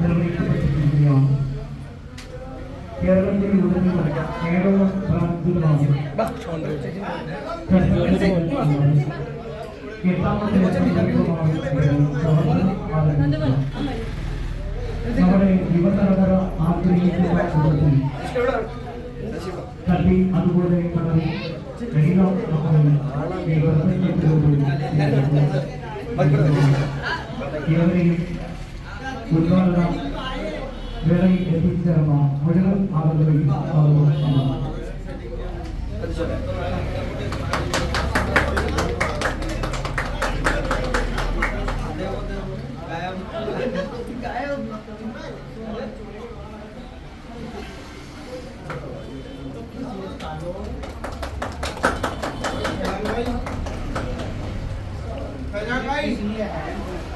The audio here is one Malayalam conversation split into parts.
നിർവഹിക്കപ്പെട്ടിരിക്കുകയാണ് കേരളത്തിൽ ഉടനീളം കേരള പ്രാന്തമാണ് എട്ടാമത്തെ നമ്മുടെ യുവതലമുറ ആഗ്രഹിക്കുന്ന കൂട്ടത്തിൽ കട്ടി അതുപോലെ കടൽ வேலை எதிர்த்தரமா முதலும் அவர்களின் Thank you. फैजान भाई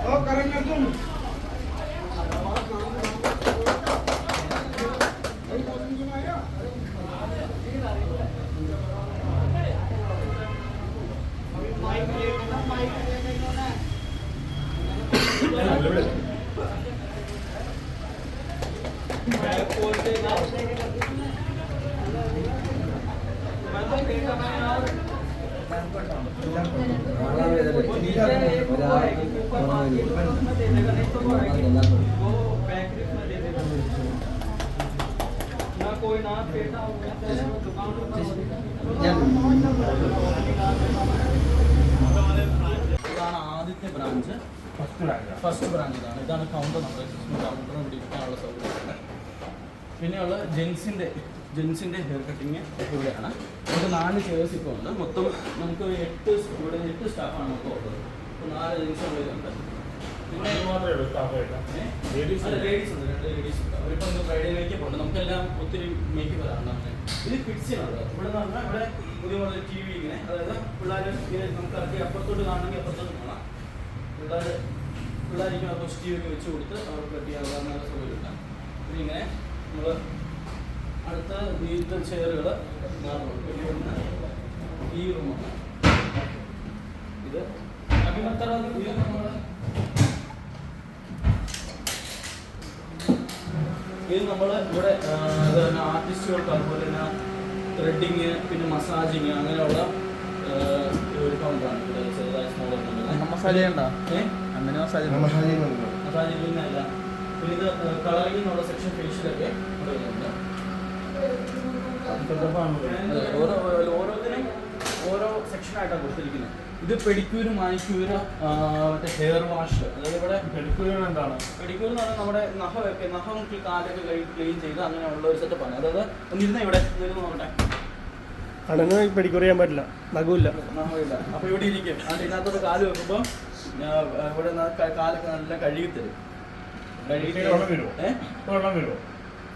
ओ करण कर तुम ഇതാണ് ആദ്യത്തെ ബ്രാഞ്ച്. ഫസ്റ്റ് ബ്രാഞ്ച് ഇതാണ്. ഇതാണ് കൗണ്ടർ നമ്മുടെ കൗണ്ടർ ഇവിടെ ഇരിക്കാനുള്ള സൗകര്യം. പിന്നെയുള്ള ജെൻസിന്റെ ജെൻസിന്റെ ഹെയർ കട്ടിങ് ഇവിടെയാണ്. നമുക്ക് നാല് ചെയർസ് ഇപ്പോൾ ഉണ്ട്. മൊത്തം നമുക്ക് എട്ട് ഇവിടെ എട്ട് സ്റ്റാഫാണ് മൊത്തം ഉള്ളത്. അപ്പോൾ നാല് ജെൻസ് ഉള്ളതുണ്ട് ലേഡീസ് ഉണ്ട്. രണ്ട് ലേഡീസ് ഉണ്ട്. അവരിപ്പോൾ ബ്രൈഡൽ മേക്കപ്പ് ഉണ്ട്. നമുക്കെല്ലാം ഒത്തിരി മേക്കപ്പ് അങ്ങനെ ഇത് കിഡ്സിനുള്ളത് ഇവിടെ എന്ന് പറഞ്ഞാൽ ഇവിടെ പുതിയ പോലെ ടി വി ഇങ്ങനെ. അതായത് പിള്ളേർ ഇങ്ങനെ നമുക്ക് ഇറക്കി അപ്പുറത്തോട്ട് കാണണമെങ്കിൽ അപ്പുറത്തോട്ട് കാണാം. പിള്ളേർ പിള്ളേരിക്കും അപ്പോൾ ടി വി ഒക്കെ വെച്ച് കൊടുത്ത് അവർക്ക് പറ്റിയാകാവുന്ന സൗകര്യമില്ല പിന്നെ ഇങ്ങനെ നമ്മൾ അടുത്ത വീട്ടിൽ ചെയറുകൾ ഈ റൂമാണ് ഇത് അഭിമത്തറ ഇത് നമ്മൾ ഇവിടെ ആർട്ടിസ്റ്റുകൾക്ക് അതുപോലെ തന്നെ ത്രെഡിങ് പിന്നെ മസാജിങ് അങ്ങനെയുള്ള ഒരു കൗണ്ടറാണ് ഇവിടെ ചെറുതായി സ്മോൾ മസാജ് ചെയ്യണ്ട? ഏഹ് അമ്മന് മസാജ് മസാജിങ് പിന്നെ ഇത് കളറിംഗ് എന്നുള്ള സെക്ഷൻ ഫേഷ്യലൊക്കെ ഇവിടെ വരുന്നുണ്ട് ഓരോ ഓരോന്നിനും ഓരോ സെക്ഷനായിട്ടാണ് കൊടുത്തിരിക്കുന്നത് ഇത് പെഡിക്യൂര് മാനിക്യൂര് മറ്റേ ഹെയർ വാഷ് അതായത് ഇവിടെ പെഡിക്യൂർ എന്താണ്? പെഡിക്യൂർ എന്ന് പറഞ്ഞാൽ നമ്മുടെ നഖമൊക്കെ നഖം കാലൊക്കെ കഴി ക്ലീൻ ചെയ്ത് അങ്ങനെയുള്ള ഒരു സെറ്റപ്പാണ് അതായത് ഒന്നിരുന്ന ഇവിടെ ഇരുന്ന് നോക്കട്ടെ. അടങ്ങ് പെഡിക്യൂർ ചെയ്യാൻ പറ്റില്ല. നഖമില്ല. നഖമില്ല. അപ്പോൾ ഇവിടെ ഇരിക്കും. അത് ഇതിനകത്തോട്ട് കാൽ വെക്കുമ്പോൾ ഇവിടെ കാലൊക്കെ നല്ല കഴുകി തരും. കഴുകി വെള്ളം വരുമോ? വെള്ളം വരുമോ.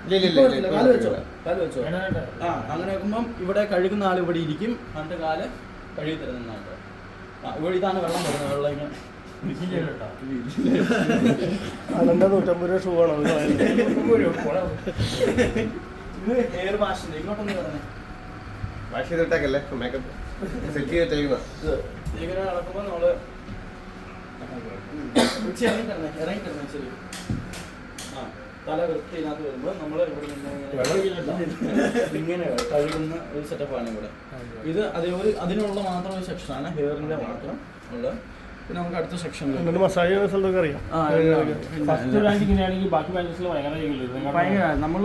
കാൽ വെച്ചോ കാൽ വെച്ചോ. ആ അങ്ങനെ വെക്കുമ്പം ഇവിടെ കഴുകുന്ന ആൾ ഇവിടെ ഇരിക്കും. എന്നിട്ട് കാൽ കഴുകി തരുന്ന ആ ഇവിടെ ഇതാണ് വെള്ളം വരുന്നത്. വെള്ളം ഇങ്ങനെ നൂറ്റമ്പത് രൂപ ഷൂ ആണോ ഇത് ഹെയർ വാഷിന്റെ ഇങ്ങോട്ടൊന്ന് പറഞ്ഞേ വാഷ് ചെയ്തിട്ടേക്കല്ലേ? മേക്കപ്പ് സെറ്റ് ചെയ്തിട്ടേക്കുന്ന ഇത് ഇങ്ങനെ നടക്കുമ്പോൾ നമ്മൾ ഉച്ച ഇറങ്ങി തരണേ ഇറങ്ങി തരണേ ശരി ആ. തല വൃത്തി ഇതിനകത്ത് വരുമ്പോൾ നമ്മൾ ഇവിടെ നിന്ന് ഇങ്ങനെ- കഴുകുന്ന ഒരു സെറ്റപ്പാണ് ഇവിടെ. ഇത് അതേപോലെ അതിനുള്ള മാത്രം ഒരു സെക്ഷനാണ് ഹെയറിന്റെ മാത്രം ഉള്ളത്. പിന്നെ നമുക്ക് അടുത്ത സെക്ഷൻ മസാജ് സ്ഥലത്തൊക്കെ അറിയാം. ബാക്കി ഭയങ്കര നമ്മൾ